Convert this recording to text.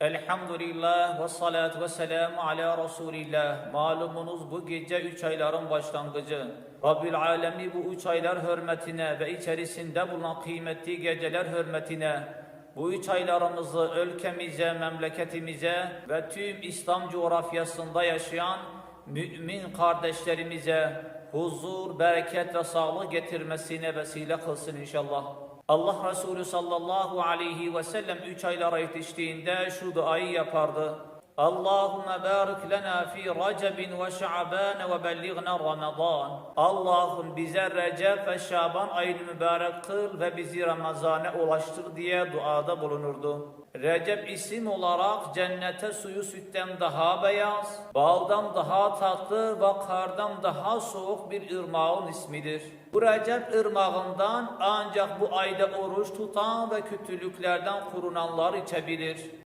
Elhamdülillah ve salatu ve selamu ala Resulillah. Malumunuz bu gece üç ayların başlangıcı. Rabbül Alemi bu üç aylar hürmetine ve içerisinde bulunan kıymetli geceler hürmetine bu üç aylarımızı ülkemize, memleketimize ve tüm İslam coğrafyasında yaşayan mümin kardeşlerimize huzur, bereket ve sağlık getirmesine vesile kılsın inşallah. Allah Resulü sallallahu aleyhi ve sellem üç aylara yetiştiğinde şu duayı yapardı. Allahümme barik lena fi Recebin ve Şaban ve bellighna Ramazan. Allah'ım bize Recep ve Şaban ayını mübarek kıl ve bizi Ramazan'a ulaştır diye duada bulunurdu. Recep isim olarak cennete suyu sütten daha beyaz, baldan daha tatlı ve kardan daha soğuk bir ırmağın ismidir. Bu Recep ırmağından ancak bu ayda oruç tutan ve kötülüklerden korunanlar içebilir.